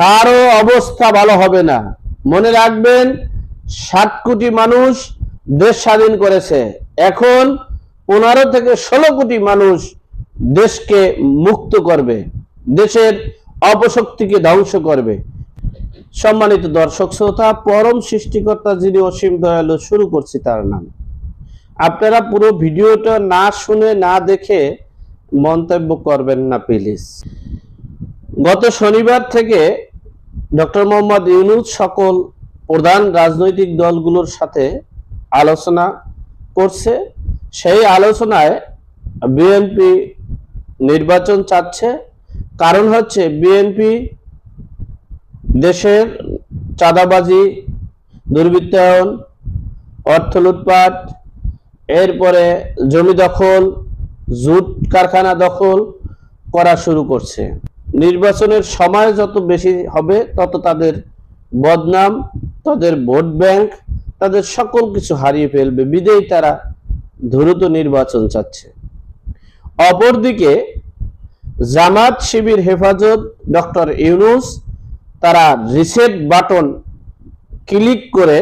কারও অবস্থা ভালো হবে না। মনে রাখবেন ষাট কোটি মানুষ দেশ স্বাধীন করেছে। এখন পনেরো থেকে ষোলো কোটি মানুষ দেশকে মুক্ত করবে। দেশের অপশক্তিকে ধ্বংস করবে। সম্মানিত দর্শক শ্রোতা, পরম সৃষ্টিকর্তা যিনি অসীম দয়ালু, শুরু করছি তার নাম। আপনারা পুরো ভিডিওটা না শুনে, না দেখে মন্তব্য করবেন না, প্লিজ। গত শনিবার থেকে ডক্টর মোহাম্মদ ইউনুস সকল প্রধান রাজনৈতিক দলগুলোর সাথে আলোচনা করছে। সেই আলোচনায় বিএনপি নির্বাচন চাচ্ছে। কারণ হচ্ছে বিএনপি দেশের চাঁদাবাজি, দুর্বৃত্তায়ন, অর্থ লুটপাট, এরপরে জমি দখল, জুট কারখানা দখল করা শুরু করছে। নির্বাচনের সময় যত বেশি হবে, তত তাদের বদনাম, তাদের ভোট ব্যাংক, তাদের সকল কিছু হারিয়ে ফেলবে। বিদেই তারা দ্রুত নির্বাচন চাচ্ছে। অপরদিকে জামাত শিবির হেফাজত ডক্টর ইউনুস, তারা রিসেট বাটন ক্লিক করে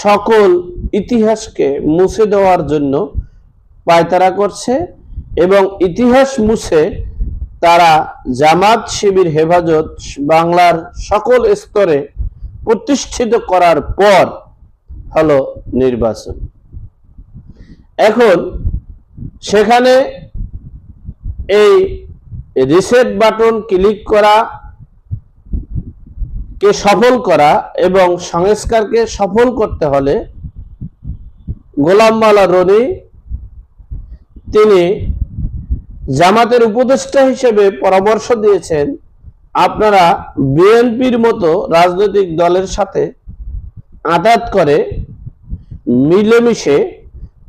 সকল ইতিহাসকে মুছে দেওয়ার জন্য পায়তারা করছে এবং ইতিহাস মুছে তারা জামাত শিবির হেফাজত বাংলার সকল স্তরে প্রতিষ্ঠিত করার পর হলো নির্বাচন। এখন সেখানে এই রিসেট বাটন ক্লিক করা, কে সফল করা এবং সংস্কারকে সফল করতে হলে গোলাম মালা রনি, তিনি জামাতের উপদেষ্টা হিসেবে পরামর্শ দিয়েছেন আপনারা বিএনপির মতো রাজনৈতিক দলের সাথে আঘাত করে মিলেমিশে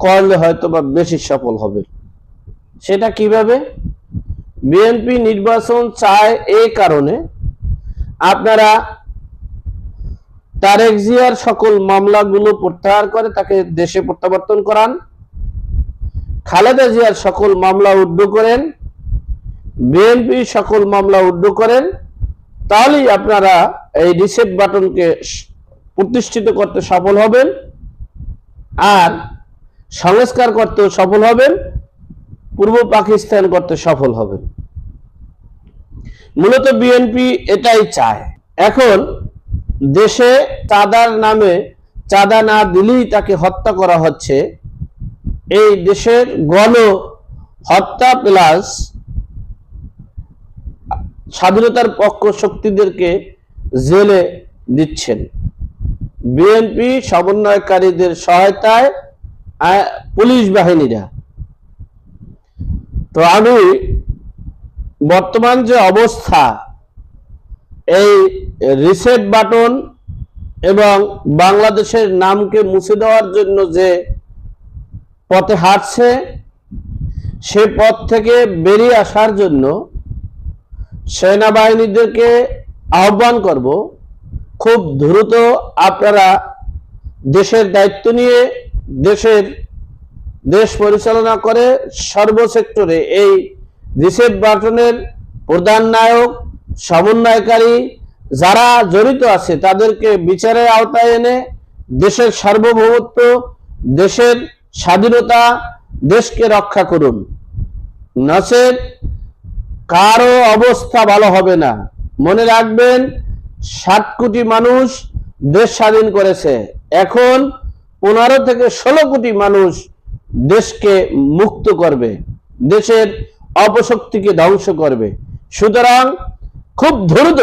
করলে হয়তো বা বেশি সফল হবে। সেটা কীভাবে? বিএনপি নির্বাচন চায় এই কারণে আপনারা তারেক জিয়ার সকল মামলাগুলো প্রত্যাহার করে তাকে দেশে প্রত্যাবর্তন করান। খালেদা জিয়ার সকল মামলা উড্ড করেন বিএনপি সকল মামলা উড্ড করেন, তাহলেই আপনারা এই রিসেট বাটনকে প্রতিষ্ঠিত করতে সফল হবেন আর সংস্কার করতেও সফল হবেন, পূর্ব পাকিস্তান করতে সফল হবেন। মূলত বিএনপি এটাই চায়। এখন দেশে চাঁদার নামে চাঁদা না দিলেই তাকে হত্যা করা হচ্ছে এই দেশের গণ হত্যা প্লাস স্বাধীনতার পক্ষ শক্তিদেরকে জেলে দিচ্ছেন। বিএনপি সমন্বয়কারীদের সহায়তায় পুলিশ বাহিনীরা। তো আমি বর্তমান যে অবস্থা, এই রিসেট বাটন এবং বাংলাদেশের নামকে মুছে দেওয়ার জন্য যে পথে হাঁটছে, সে পথ থেকে বেরিয়ে আসার জন্য সেনাবাহিনীদেরকে আহ্বান করব, খুব দ্রুত আপনারা দেশের দায়িত্ব নিয়ে দেশের দেশ পরিচালনা করে সর্বসেক্টরে এই রিসেট বাটনের প্রধান নায়ক, সমন্বয়কারী যারা জড়িত আছে তাদেরকে বিচারের আওতায় এনে দেশের সার্বভৌমত্ব, দেশের স্বাধীনতা দেশকে রক্ষা করুন। নচেত কারও অবস্থা ভালো হবে না। মনে রাখবেন সাত কোটি মানুষ দেশ স্বাধীন করেছে। এখন পনেরো থেকে ষোলো কোটি মানুষ দেশকে মুক্ত করবে। দেশের অপশক্তিকে ধ্বংস করবে। সুতরাং খুব দ্রুত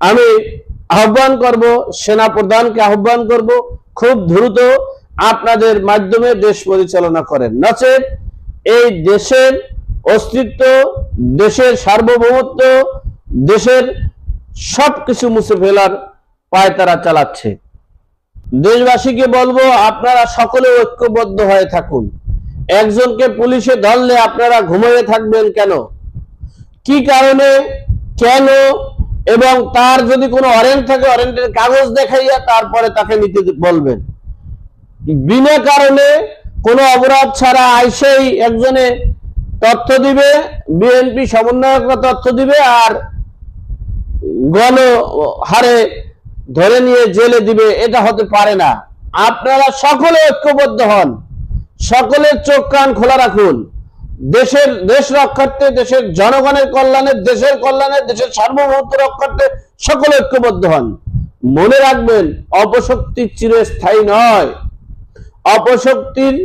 আমি আহ্বান করব সেনা প্রধানকে আহ্বান করব, খুব দ্রুত আপনাদের মাধ্যমে দেশ পরিচালনা করেন। নচেত এই দেশের অস্তিত্ব, দেশের সার্বভৌমত্ব, দেশের সবকিছু মুছে ফেলার পায় তারা চালাচ্ছে। দেশবাসীকে বলব, আপনারা সকলে ঐক্যবদ্ধ হয়ে থাকুন। একজনকে পুলিশে ধরলে আপনারা ঘুমিয়ে থাকবেন কেন? কি কারণে, কেন, এবং তার যদি কোনো অরেন্ট থাকে অরেন্টের কাগজ দেখাইয়া তারপরে তাকে নিতে বলবেন। বিনা কারণে কোনো অপরাধ ছাড়া আইসেই একজনে তথ্য দিবে, বিএনপি সমন্বয়করা তথ্য দিবে আর গণ হারে ধরে নিয়ে জেলে দিবে, এটা হতে পারে না। আপনারা সকলে ঐক্যবদ্ধ হন, সকলের চোখ কান খোলা রাখুন। দেশের, দেশ রক্ষার্থে, দেশের জনগণের কল্যাণে, দেশের কল্যাণে, দেশের সার্বভৌমত্ব রক্ষার্থে সকলে ঐক্যবদ্ধ হন। মনে রাখবেন, অপশক্তি চিরস্থায়ী নয়। অপশক্তির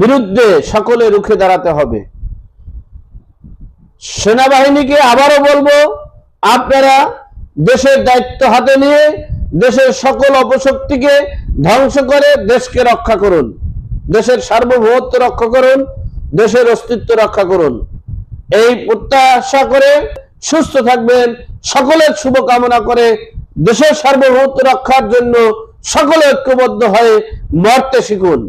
বিরুদ্ধে সকলে রুখে দাঁড়াতে হবে। সেনাবাহিনীকে আবারও বলব, আপনারা দেশের দায়িত্ব হাতে নিয়ে দেশের সকল অপশক্তিকে ধ্বংস করে দেশকে রক্ষা করুন, দেশের সার্বভৌমত্ব রক্ষা করুন, দেশের অস্তিত্ব রক্ষা করুন। এই প্রত্যাশা করে সুস্থ থাকবেন, সকলের শুভ কামনা করে দেশের সার্বভৌমত্ব রক্ষার জন্য সকলে ঐক্যবদ্ধ হয়ে মরতে শিখুন।